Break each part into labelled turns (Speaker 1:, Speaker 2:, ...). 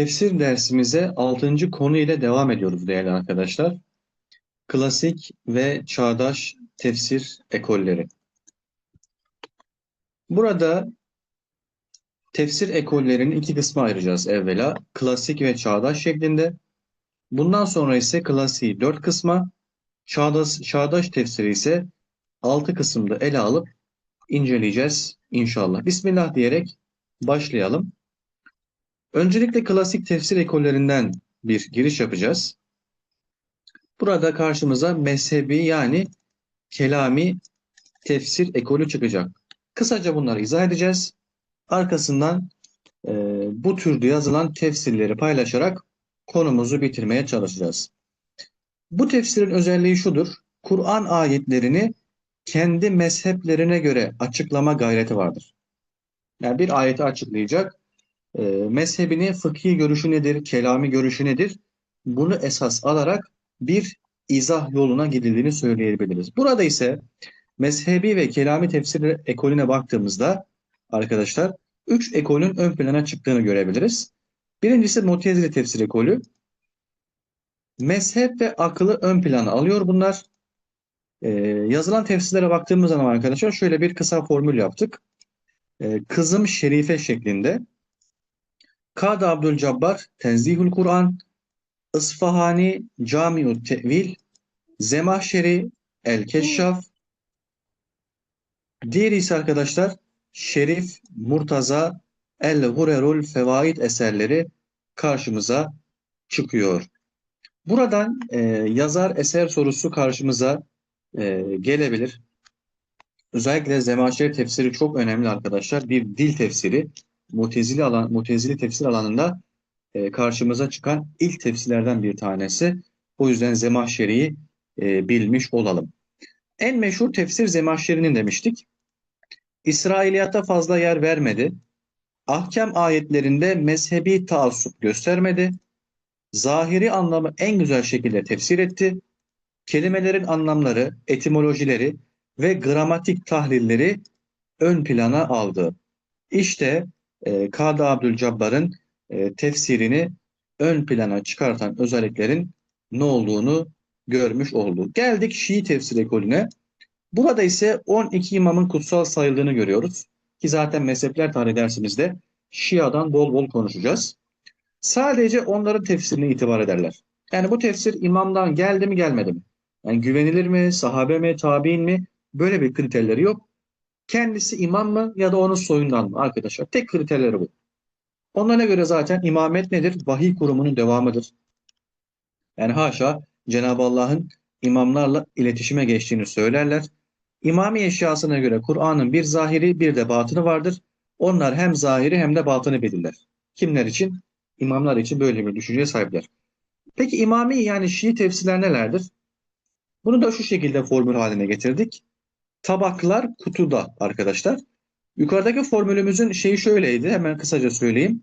Speaker 1: Tefsir dersimize 6. konu ile devam ediyoruz değerli arkadaşlar. Klasik ve çağdaş tefsir ekolleri. Burada tefsir ekollerinin iki kısmı ayıracağız evvela. Klasik ve çağdaş şeklinde. Bundan sonra ise klasiği dört kısma, çağdaş, çağdaş tefsiri ise altı kısımda ele alıp inceleyeceğiz inşallah. Bismillah diyerek başlayalım. Öncelikle klasik tefsir ekollerinden bir giriş yapacağız. Burada karşımıza mezhebi yani kelami tefsir ekolü çıkacak. Kısaca bunları izah edeceğiz. Arkasından e, bu türde yazılan tefsirleri paylaşarak konumuzu bitirmeye çalışacağız. Bu tefsirin özelliği şudur. Kur'an ayetlerini kendi mezheplerine göre açıklama gayreti vardır. Yani bir ayeti açıklayacak. E, mezhebini, fıkhi görüşü nedir, kelami görüşü nedir? Bunu esas alarak bir izah yoluna gidildiğini söyleyebiliriz. Burada ise mezhebi ve kelami tefsir ekolüne baktığımızda arkadaşlar üç ekolün ön plana çıktığını görebiliriz. Birincisi Mutezile tefsir ekolü. Mezhep ve akıllı ön plana alıyor bunlar. Ee, yazılan tefsirlere baktığımız zaman arkadaşlar şöyle bir kısa formül yaptık. Ee, kızım şerife şeklinde. Kad Abdülcabbar Tenzihül Kur'an, Isfahani Camiu Tevil, Zemahşeri El Keşşaf, diğeri ise arkadaşlar Şerif Murtaza El Hurerul Fevaid eserleri karşımıza çıkıyor. Buradan e, yazar eser sorusu karşımıza e, gelebilir. Özellikle Zemahşeri tefsiri çok önemli arkadaşlar. Bir dil tefsiri. Mutezili alan, Mutezili tefsir alanında e, karşımıza çıkan ilk tefsirlerden bir tanesi. O yüzden Zemahşeri'yi e, bilmiş olalım. En meşhur tefsir Zemahşeri'nin demiştik. İsrailiyata fazla yer vermedi. Ahkam ayetlerinde mezhebi taassup göstermedi. Zahiri anlamı en güzel şekilde tefsir etti. Kelimelerin anlamları, etimolojileri ve gramatik tahlilleri ön plana aldı. İşte e, Kadı Abdülcabbar'ın e, tefsirini ön plana çıkartan özelliklerin ne olduğunu görmüş olduk. Geldik Şii tefsir ekolüne. Burada ise 12 imamın kutsal sayıldığını görüyoruz. Ki zaten mezhepler tarihi dersimizde Şia'dan bol bol konuşacağız. Sadece onların tefsirine itibar ederler. Yani bu tefsir imamdan geldi mi gelmedi mi? Yani güvenilir mi, sahabe mi, tabi'in mi? Böyle bir kriterleri yok. Kendisi imam mı ya da onun soyundan mı arkadaşlar? Tek kriterleri bu. Onlara göre zaten imamet nedir? Vahiy kurumunun devamıdır. Yani haşa Cenab-ı Allah'ın imamlarla iletişime geçtiğini söylerler. İmami eşyasına göre Kur'an'ın bir zahiri bir de batını vardır. Onlar hem zahiri hem de batını belirler. Kimler için? İmamlar için böyle bir düşünceye sahipler. Peki imami yani Şii tefsirler nelerdir? Bunu da şu şekilde formül haline getirdik. Tabaklar kutuda arkadaşlar. Yukarıdaki formülümüzün şeyi şöyleydi. Hemen kısaca söyleyeyim.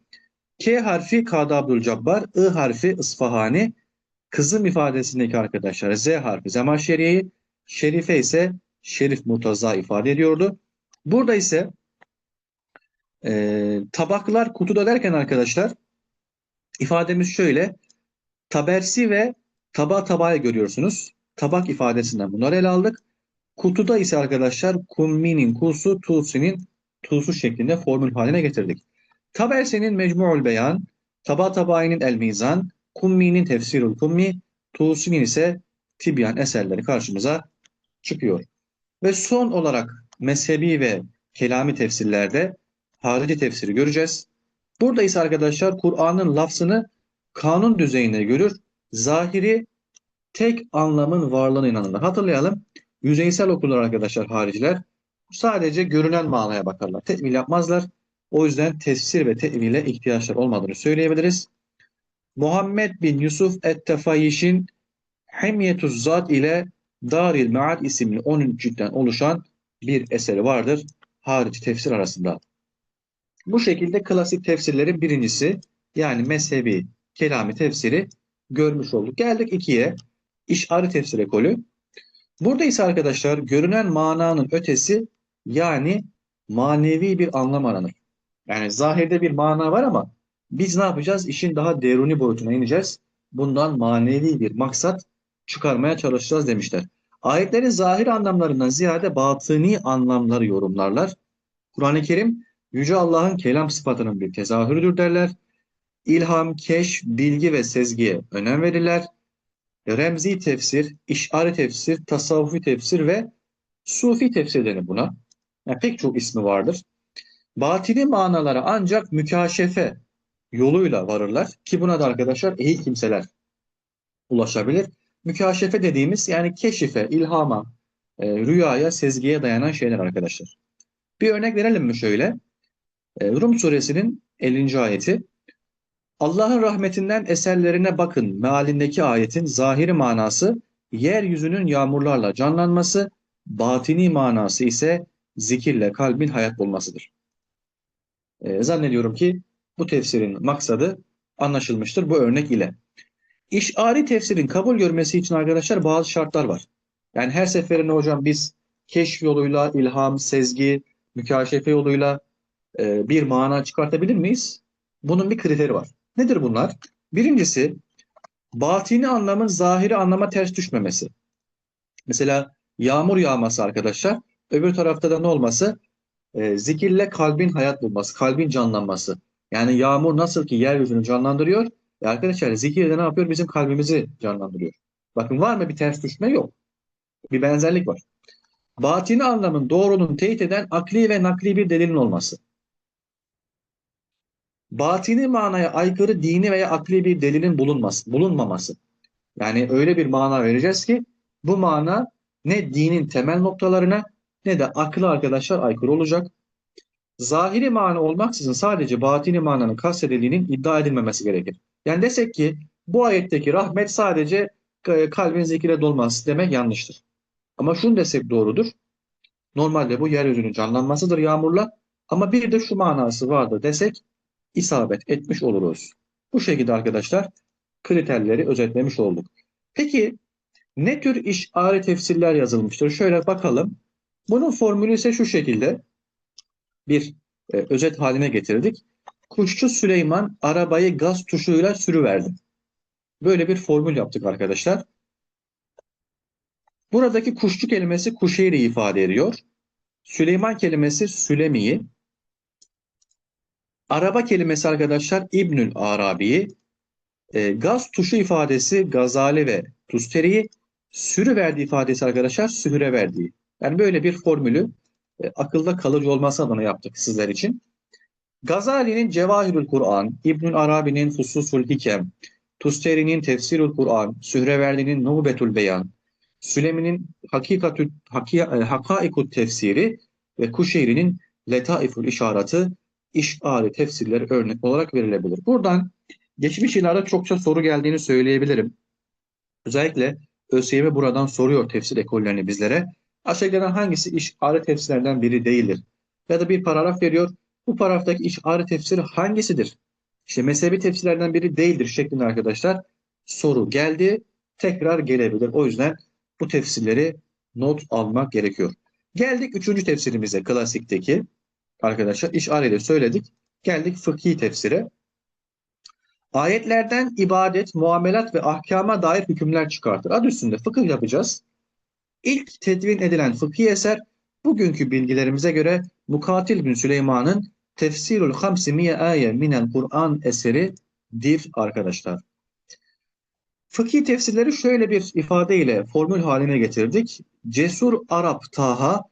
Speaker 1: K harfi Kadı Abdülcabbar, I harfi Isfahani, kızım ifadesindeki arkadaşlar Z harfi Zemahşeriye'yi, Şerife ise Şerif Murtaza ifade ediyordu. Burada ise e, tabaklar kutuda derken arkadaşlar ifademiz şöyle. Tabersi ve taba tabaya görüyorsunuz. Tabak ifadesinden bunları ele aldık. Kutuda ise arkadaşlar kumminin kusu, tusinin tusu şeklinde formül haline getirdik. Tabersi'nin Mecmu'ul Beyan, Taba Tabayi'nin El Mizan, Kummi'nin Tefsirul Kummi, Tusi'nin ise Tibyan eserleri karşımıza çıkıyor. Ve son olarak mezhebi ve kelami tefsirlerde harici tefsiri göreceğiz. Burada ise arkadaşlar Kur'an'ın lafzını kanun düzeyinde görür. Zahiri tek anlamın varlığına inanırlar. Hatırlayalım. Yüzeysel okurlar arkadaşlar hariciler. Sadece görünen manaya bakarlar. Tevil yapmazlar. O yüzden tefsir ve tevile ihtiyaçlar olmadığını söyleyebiliriz. Muhammed bin Yusuf et-Tefayiş'in Hemyetuz Zat ile Daril Mead isimli 13 ciltten oluşan bir eseri vardır harici tefsir arasında. Bu şekilde klasik tefsirlerin birincisi yani mezhebi kelami tefsiri görmüş olduk. Geldik ikiye. İşari tefsir ekolü. Burada ise arkadaşlar görünen mananın ötesi yani manevi bir anlam aranır. Yani zahirde bir mana var ama Biz ne yapacağız? İşin daha deruni boyutuna ineceğiz. Bundan manevi bir maksat çıkarmaya çalışacağız demişler. Ayetlerin zahir anlamlarından ziyade batıni anlamları yorumlarlar. Kur'an-ı Kerim Yüce Allah'ın kelam sıfatının bir tezahürüdür derler. İlham, keşf, bilgi ve sezgiye önem verirler. Remzi tefsir, işari tefsir, tasavvufi tefsir ve sufi tefsir denir buna. Yani pek çok ismi vardır. Batini manalara ancak mükaşefe yoluyla varırlar ki buna da arkadaşlar ehil kimseler ulaşabilir. Mükaşefe dediğimiz yani keşife, ilhama, e, rüyaya, sezgiye dayanan şeyler arkadaşlar. Bir örnek verelim mi şöyle? E, Rum suresinin 50. ayeti. Allah'ın rahmetinden eserlerine bakın mealindeki ayetin zahiri manası yeryüzünün yağmurlarla canlanması, batini manası ise zikirle kalbin hayat bulmasıdır. E, zannediyorum ki bu tefsirin maksadı anlaşılmıştır bu örnek ile. İşari tefsirin kabul görmesi için arkadaşlar bazı şartlar var. Yani her seferinde hocam biz keşf yoluyla, ilham, sezgi, mükaşefe yoluyla e, bir mana çıkartabilir miyiz? Bunun bir kriteri var. Nedir bunlar? Birincisi batini anlamın zahiri anlama ters düşmemesi. Mesela yağmur yağması arkadaşlar. Öbür tarafta da ne olması? E, zikirle kalbin hayat bulması, kalbin canlanması. Yani yağmur nasıl ki yeryüzünü canlandırıyor. E arkadaşlar zikir ne yapıyor? Bizim kalbimizi canlandırıyor. Bakın var mı bir ters düşme? Yok. Bir benzerlik var. Batini anlamın doğruluğunu teyit eden akli ve nakli bir delilin olması. Batini manaya aykırı dini veya akli bir delilin bulunması, bulunmaması. Yani öyle bir mana vereceğiz ki bu mana ne dinin temel noktalarına ne de aklı arkadaşlar aykırı olacak. Zahiri mana olmaksızın sadece batini mananın kastedildiğinin iddia edilmemesi gerekir. Yani desek ki bu ayetteki rahmet sadece e, kalbin zikire dolması demek yanlıştır. Ama şunu desek doğrudur. Normalde bu yeryüzünün canlanmasıdır yağmurla ama bir de şu manası vardır desek isabet etmiş oluruz. Bu şekilde arkadaşlar kriterleri özetlemiş olduk. Peki ne tür işari tefsirler yazılmıştır? Şöyle bakalım. Bunun formülü ise şu şekilde bir e, özet haline getirdik. Kuşçu Süleyman arabayı gaz tuşuyla sürüverdi. Böyle bir formül yaptık arkadaşlar. Buradaki kuşçu kelimesi Kuşeyri ifade ediyor. Süleyman kelimesi Sülemi'yi. Araba kelimesi arkadaşlar İbnül Arabi'yi. E, gaz tuşu ifadesi Gazali ve Tusteri'yi. Sürü verdiği ifadesi arkadaşlar Sühre verdiği. Yani böyle bir formülü e, akılda kalıcı olması adına yaptık sizler için. Gazali'nin Cevahirül Kur'an, İbnül Arabi'nin Fususul Hikem, Tusteri'nin Tefsirül Kur'an, Sühreverdi'nin Nubetül Beyan, Sülemi'nin Hakikatü, Haki, e, Hakaikut Tefsiri ve Kuşeyri'nin Letaifül İşaratı işari tefsirleri örnek olarak verilebilir. Buradan geçmiş yıllarda çokça soru geldiğini söyleyebilirim. Özellikle ÖSYM buradan soruyor tefsir ekollerini bizlere. Aşağıdakilerden hangisi işari tefsirlerden biri değildir? Ya da bir paragraf veriyor. Bu paragraftaki işari tefsiri hangisidir? İşte mezhebi tefsirlerden biri değildir şeklinde arkadaşlar soru geldi. Tekrar gelebilir. O yüzden bu tefsirleri not almak gerekiyor. Geldik üçüncü tefsirimize klasikteki arkadaşlar işareyle söyledik. Geldik fıkhi tefsire. Ayetlerden ibadet, muamelat ve ahkama dair hükümler çıkartır. Adı üstünde fıkıh yapacağız. İlk tedvin edilen fıkhi eser bugünkü bilgilerimize göre Mukatil bin Süleyman'ın Tefsirul Hamsi Miye Aye Minel Kur'an eseridir arkadaşlar. Fıkhi tefsirleri şöyle bir ifadeyle formül haline getirdik. Cesur Arap Taha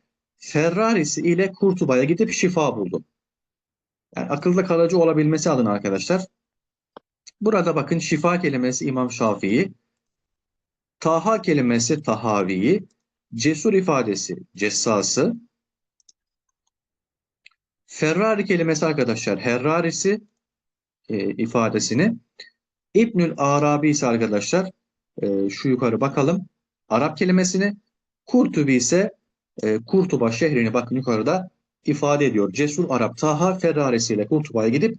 Speaker 1: Ferrarisi ile Kurtuba'ya gidip şifa buldu. Yani akılda kalıcı olabilmesi adına arkadaşlar. Burada bakın şifa kelimesi İmam Şafii, Taha kelimesi Tahavi'yi, cesur ifadesi Cessası, Ferrari kelimesi arkadaşlar Herrarisi e, ifadesini İbnül Arabi ise arkadaşlar e, şu yukarı bakalım. Arap kelimesini Kurtubi ise e, Kurtuba şehrini bakın yukarıda ifade ediyor. Cesur Arap Taha Ferrarisi ile Kurtuba'ya gidip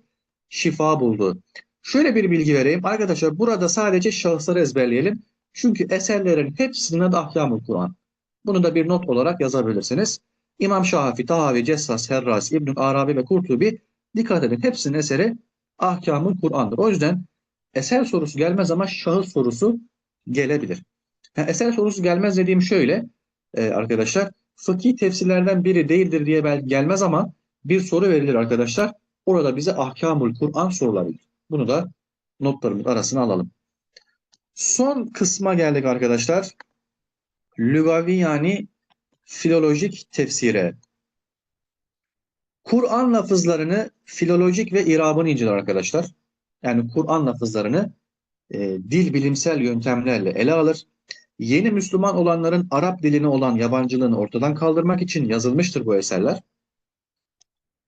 Speaker 1: şifa buldu. Şöyle bir bilgi vereyim. Arkadaşlar burada sadece şahısları ezberleyelim. Çünkü eserlerin hepsinin adı Ahkamul Kur'an. Bunu da bir not olarak yazabilirsiniz. İmam Şafi, Tahavi, Cessas, Herras, İbnül Arabi ve Kurtubi dikkat edin hepsinin eseri ahkamı Kur'an'dır. O yüzden eser sorusu gelmez ama şahıs sorusu gelebilir. Ha, eser sorusu gelmez dediğim şöyle e, arkadaşlar. Fıkhi tefsirlerden biri değildir diye belki gelmez ama bir soru verilir arkadaşlar. Orada bize ahkamul Kur'an sorulabilir. Bunu da notlarımız arasına alalım. Son kısma geldik arkadaşlar. Lügavi yani filolojik tefsire. Kur'an lafızlarını filolojik ve irabını inceler arkadaşlar. Yani Kur'an lafızlarını e, dil bilimsel yöntemlerle ele alır. Yeni Müslüman olanların Arap diline olan yabancılığını ortadan kaldırmak için yazılmıştır bu eserler.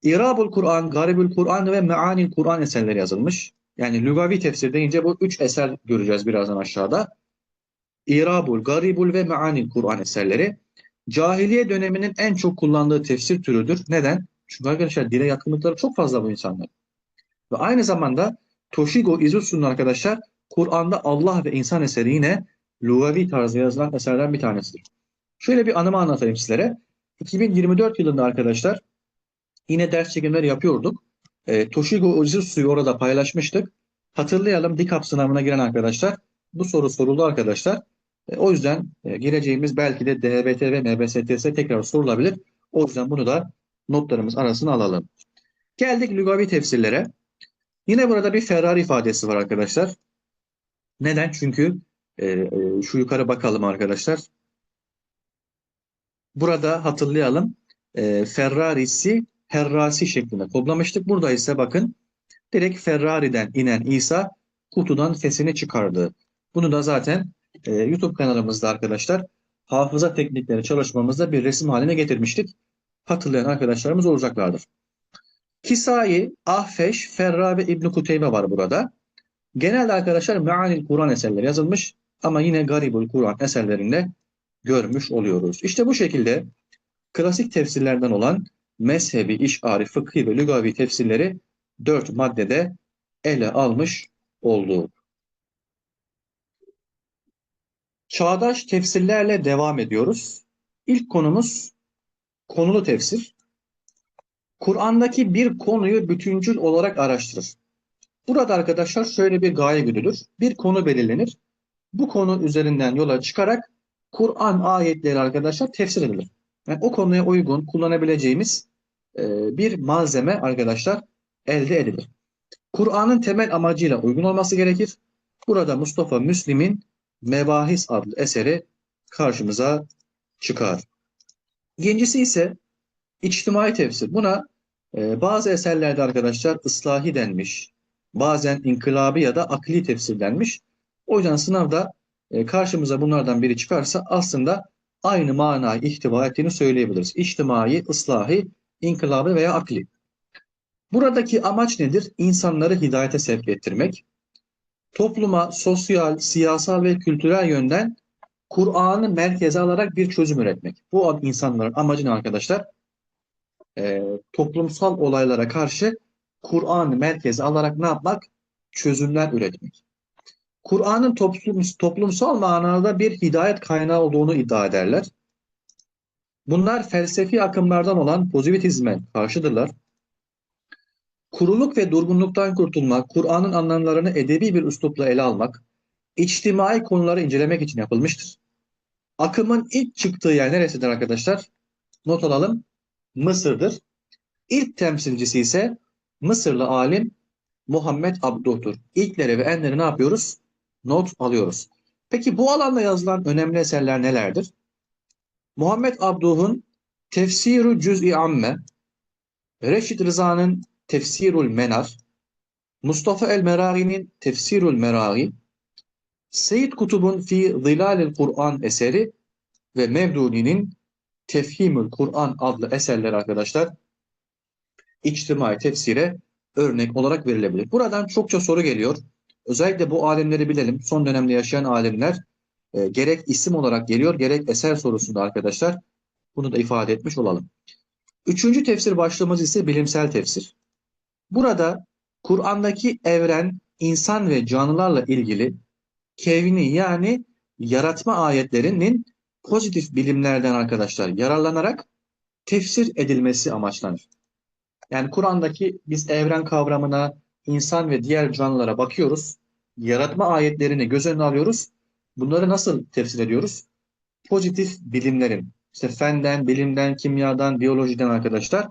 Speaker 1: İrabul Kur'an, Garibül Kur'an ve Meanil Kur'an eserleri yazılmış. Yani lügavi tefsir deyince bu üç eser göreceğiz birazdan aşağıda. İrabul, Garibul ve Meanil Kur'an eserleri. Cahiliye döneminin en çok kullandığı tefsir türüdür. Neden? Çünkü arkadaşlar dile yakınlıkları çok fazla bu insanlar. Ve aynı zamanda Toshigo Izutsu'nun arkadaşlar Kur'an'da Allah ve insan eseri yine lugavi tarzda yazılan eserden bir tanesidir. Şöyle bir anımı anlatayım sizlere. 2024 yılında arkadaşlar yine ders çekimleri yapıyorduk. E, Toshigo Izutsu'yu orada paylaşmıştık. Hatırlayalım DİKAP sınavına giren arkadaşlar. Bu soru soruldu arkadaşlar. E, o yüzden e, gireceğimiz belki de DBT ve MBSTS tekrar sorulabilir. O yüzden bunu da notlarımız arasına alalım. Geldik lügavi tefsirlere. Yine burada bir Ferrari ifadesi var arkadaşlar. Neden? Çünkü e, e, şu yukarı bakalım arkadaşlar. Burada hatırlayalım. E, Ferrari'si Herrasi şeklinde kodlamıştık. Burada ise bakın direkt Ferrari'den inen İsa kutudan fesini çıkardı. Bunu da zaten e, YouTube kanalımızda arkadaşlar hafıza teknikleri çalışmamızda bir resim haline getirmiştik. Hatırlayan arkadaşlarımız olacaklardır. Kisai, Ahfeş, Ferra ve İbn Kuteybe var burada. Genelde arkadaşlar Meanil Kur'an eserleri yazılmış ama yine Garibul Kur'an eserlerinde görmüş oluyoruz. İşte bu şekilde klasik tefsirlerden olan mezhebi, işari, fıkhi ve lügavi tefsirleri dört maddede ele almış olduk. Çağdaş tefsirlerle devam ediyoruz. İlk konumuz konulu tefsir. Kur'an'daki bir konuyu bütüncül olarak araştırır. Burada arkadaşlar şöyle bir gaye güdülür. Bir konu belirlenir. Bu konu üzerinden yola çıkarak Kur'an ayetleri arkadaşlar tefsir edilir. Yani o konuya uygun kullanabileceğimiz e, bir malzeme arkadaşlar elde edilir. Kur'an'ın temel amacıyla uygun olması gerekir. Burada Mustafa Müslim'in Mebahis adlı eseri karşımıza çıkar. İkincisi ise içtimai tefsir. Buna e, bazı eserlerde arkadaşlar ıslahi denmiş. Bazen inkılabı ya da akli tefsir denmiş. O yüzden sınavda e, karşımıza bunlardan biri çıkarsa aslında aynı manayı ihtiva ettiğini söyleyebiliriz. İçtimai, ıslahi, inkılabı veya akli. Buradaki amaç nedir? İnsanları hidayete sevk ettirmek. Topluma sosyal, siyasal ve kültürel yönden Kur'an'ı merkeze alarak bir çözüm üretmek. Bu insanların amacı ne arkadaşlar? Ee, toplumsal olaylara karşı Kur'an'ı merkeze alarak ne yapmak? Çözümler üretmek. Kur'an'ın toplum, toplumsal manada bir hidayet kaynağı olduğunu iddia ederler. Bunlar felsefi akımlardan olan pozitivizme karşıdırlar. Kuruluk ve durgunluktan kurtulmak, Kur'an'ın anlamlarını edebi bir üslupla ele almak, içtimai konuları incelemek için yapılmıştır. Akımın ilk çıktığı yer neresidir arkadaşlar? Not alalım. Mısır'dır. İlk temsilcisi ise Mısırlı alim Muhammed Abduh'tur. İlkleri ve enleri ne yapıyoruz? Not alıyoruz. Peki bu alanda yazılan önemli eserler nelerdir? Muhammed Abduh'un Tefsiru Cüz'i Amme, Reşit Rıza'nın Tefsirul Menar, Mustafa el-Meragi'nin Tefsirul Meragi, Seyyid Kutub'un Fi Zilalil Kur'an eseri ve Mevdudi'nin Tefhimül Kur'an adlı eserler arkadaşlar içtimai tefsire örnek olarak verilebilir. Buradan çokça soru geliyor. Özellikle bu alimleri bilelim. Son dönemde yaşayan alimler e, gerek isim olarak geliyor gerek eser sorusunda arkadaşlar. Bunu da ifade etmiş olalım. Üçüncü tefsir başlığımız ise bilimsel tefsir. Burada Kur'an'daki evren, insan ve canlılarla ilgili kevni yani yaratma ayetlerinin pozitif bilimlerden arkadaşlar yararlanarak tefsir edilmesi amaçlanır. Yani Kur'an'daki biz evren kavramına, insan ve diğer canlılara bakıyoruz. Yaratma ayetlerini göz önüne alıyoruz. Bunları nasıl tefsir ediyoruz? Pozitif bilimlerin, işte fenden, bilimden, kimyadan, biyolojiden arkadaşlar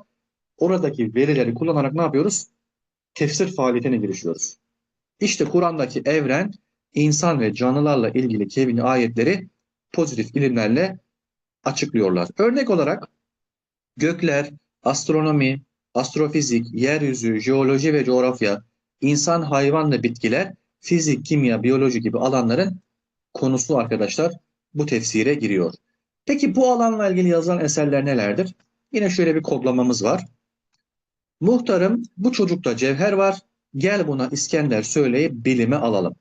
Speaker 1: oradaki verileri kullanarak ne yapıyoruz? Tefsir faaliyetine girişiyoruz. İşte Kur'an'daki evren, insan ve canlılarla ilgili kevni ayetleri pozitif ilimlerle açıklıyorlar. Örnek olarak gökler, astronomi, astrofizik, yeryüzü, jeoloji ve coğrafya, insan, hayvan ve bitkiler, fizik, kimya, biyoloji gibi alanların konusu arkadaşlar bu tefsire giriyor. Peki bu alanla ilgili yazılan eserler nelerdir? Yine şöyle bir kodlamamız var. Muhtarım bu çocukta cevher var. Gel buna İskender söyleyip bilime alalım.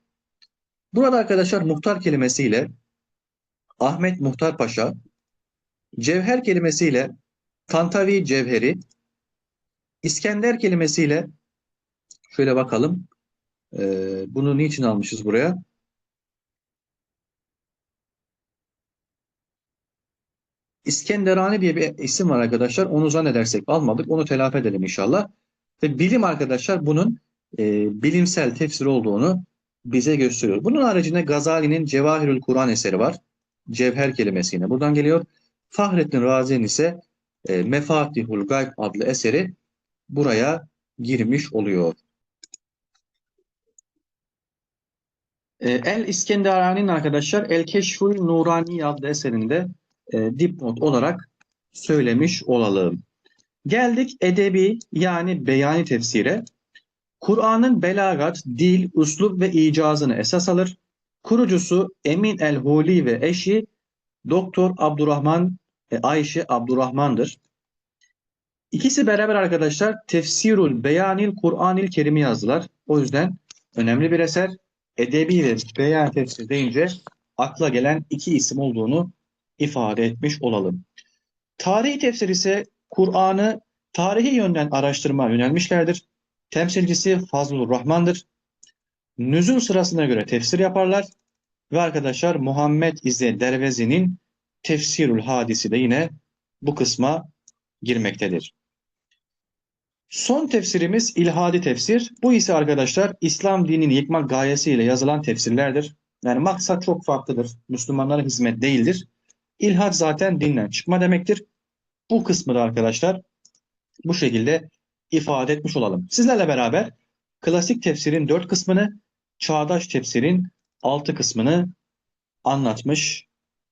Speaker 1: Burada arkadaşlar muhtar kelimesiyle Ahmet Muhtar Paşa, cevher kelimesiyle Tantavi Cevheri, İskender kelimesiyle şöyle bakalım. Ee, bunu niçin almışız buraya? İskenderani diye bir isim var arkadaşlar. Onu zannedersek almadık. Onu telafi edelim inşallah. Ve bilim arkadaşlar bunun e, bilimsel tefsir olduğunu bize gösteriyor. Bunun haricinde Gazali'nin Cevahirül Kur'an eseri var. Cevher kelimesi yine buradan geliyor. Fahrettin Razi'nin ise e, Mefatihul Gayb adlı eseri buraya girmiş oluyor. E, El İskenderani'nin arkadaşlar El Keşful Nurani adlı eserinde e, dipnot olarak söylemiş olalım. Geldik edebi yani beyani tefsire. Kur'an'ın belagat, dil, üslup ve icazını esas alır. Kurucusu Emin el-Huli ve eşi Doktor Abdurrahman e, Ayşe Abdurrahman'dır. İkisi beraber arkadaşlar Tefsirul Beyanil Kur'anil Kerim'i yazdılar. O yüzden önemli bir eser. Edebi ve beyan tefsir deyince akla gelen iki isim olduğunu ifade etmiş olalım. Tarihi tefsir ise Kur'an'ı tarihi yönden araştırma yönelmişlerdir. Temsilcisi Fazlur Rahman'dır. Nüzul sırasına göre tefsir yaparlar. Ve arkadaşlar Muhammed İzzet Dervezi'nin Tefsirül Hadisi de yine bu kısma girmektedir. Son tefsirimiz ilhadi tefsir. Bu ise arkadaşlar İslam dinini yıkmak gayesiyle yazılan tefsirlerdir. Yani maksat çok farklıdır. Müslümanlara hizmet değildir. İlhad zaten dinden çıkma demektir. Bu kısmı da arkadaşlar bu şekilde ifade etmiş olalım. Sizlerle beraber klasik tefsirin dört kısmını, çağdaş tefsirin altı kısmını anlatmış,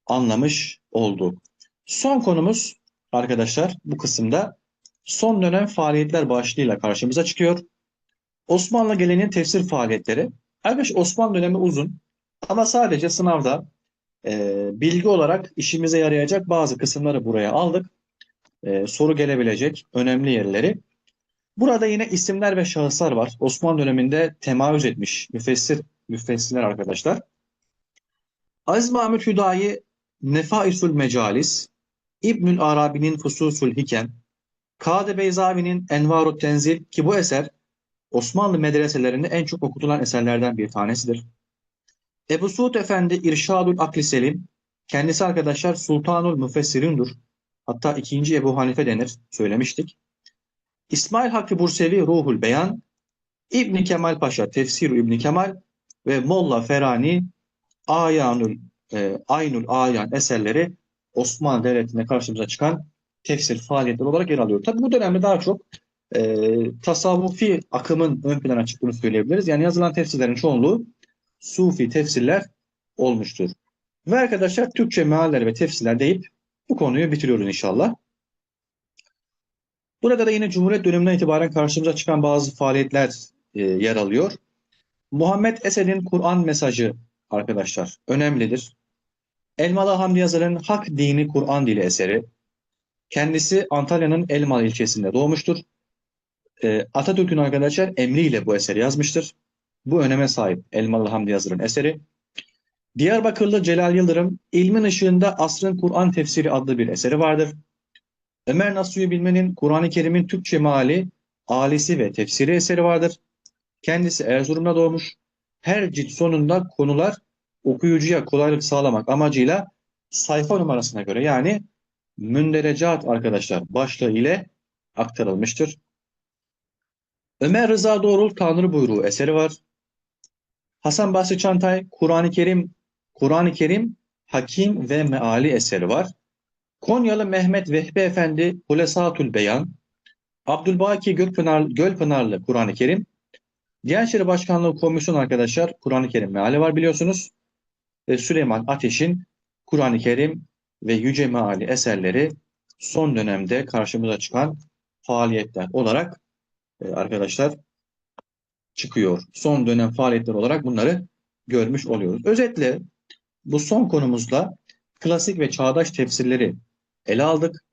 Speaker 1: anlamış olduk. Son konumuz arkadaşlar bu kısımda son dönem faaliyetler başlığıyla karşımıza çıkıyor. Osmanlı geleneğinin tefsir faaliyetleri. Arkadaş Osmanlı dönemi uzun ama sadece sınavda e, bilgi olarak işimize yarayacak bazı kısımları buraya aldık. E, soru gelebilecek önemli yerleri. Burada yine isimler ve şahıslar var. Osmanlı döneminde temayüz etmiş müfessir müfessirler arkadaşlar. Aziz Mahmut Hüdayi Nefaisul Mecalis, İbnül Arabi'nin Fususul Hikem, Kade Beyzavi'nin Envarut Tenzil ki bu eser Osmanlı medreselerinde en çok okutulan eserlerden bir tanesidir. Ebu Suud Efendi İrşadül Akli Selim, kendisi arkadaşlar Sultanul Müfessirindur. Hatta ikinci Ebu Hanife denir, söylemiştik. İsmail Hakkı Bursevi Ruhul Beyan, İbni Kemal Paşa Tefsir İbni Kemal ve Molla Ferani Ayanul e, Aynul Ayan eserleri Osmanlı Devleti'nde karşımıza çıkan tefsir faaliyetleri olarak yer alıyor. Tabi bu dönemde daha çok e, tasavvufi akımın ön plana çıktığını söyleyebiliriz. Yani yazılan tefsirlerin çoğunluğu Sufi tefsirler olmuştur. Ve arkadaşlar Türkçe mealler ve tefsirler deyip bu konuyu bitiriyoruz inşallah. Burada da yine Cumhuriyet döneminden itibaren karşımıza çıkan bazı faaliyetler e, yer alıyor. Muhammed Esed'in Kur'an mesajı arkadaşlar önemlidir. Elmalı Hamdi Yazar'ın Hak Dini Kur'an Dili eseri. Kendisi Antalya'nın Elmalı ilçesinde doğmuştur. E, Atatürk'ün arkadaşlar emriyle bu eseri yazmıştır. Bu öneme sahip Elmalı Hamdi Yazır'ın eseri. Diyarbakırlı Celal Yıldırım, İlmin Işığında Asrın Kur'an Tefsiri adlı bir eseri vardır. Ömer Nasuhi Bilmen'in Kur'an-ı Kerim'in Türkçe meali, alisi ve tefsiri eseri vardır. Kendisi Erzurum'da doğmuş. Her cilt sonunda konular okuyucuya kolaylık sağlamak amacıyla sayfa numarasına göre yani münderecat arkadaşlar başlığı ile aktarılmıştır. Ömer Rıza Doğrul Tanrı Buyruğu eseri var. Hasan Basri Çantay Kur'an-ı Kerim Kur'an-ı Kerim Hakim ve Meali eseri var. Konyalı Mehmet Vehbi Efendi Hulesatul Beyan. Abdülbaki Gökpınar, Gölpınarlı Kur'an-ı Kerim. İşleri Başkanlığı Komisyon arkadaşlar Kur'an-ı Kerim meali var biliyorsunuz. Ve Süleyman Ateş'in Kur'an-ı Kerim ve Yüce Meali eserleri son dönemde karşımıza çıkan faaliyetler olarak e, arkadaşlar çıkıyor. Son dönem faaliyetler olarak bunları görmüş oluyoruz. Özetle bu son konumuzda klasik ve çağdaş tefsirleri ele aldık.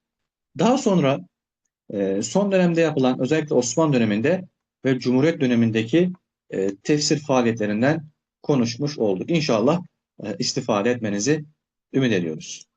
Speaker 1: Daha sonra e, son dönemde yapılan özellikle Osmanlı döneminde ve Cumhuriyet dönemindeki e, tefsir faaliyetlerinden konuşmuş olduk. İnşallah istifade etmenizi ümit ediyoruz.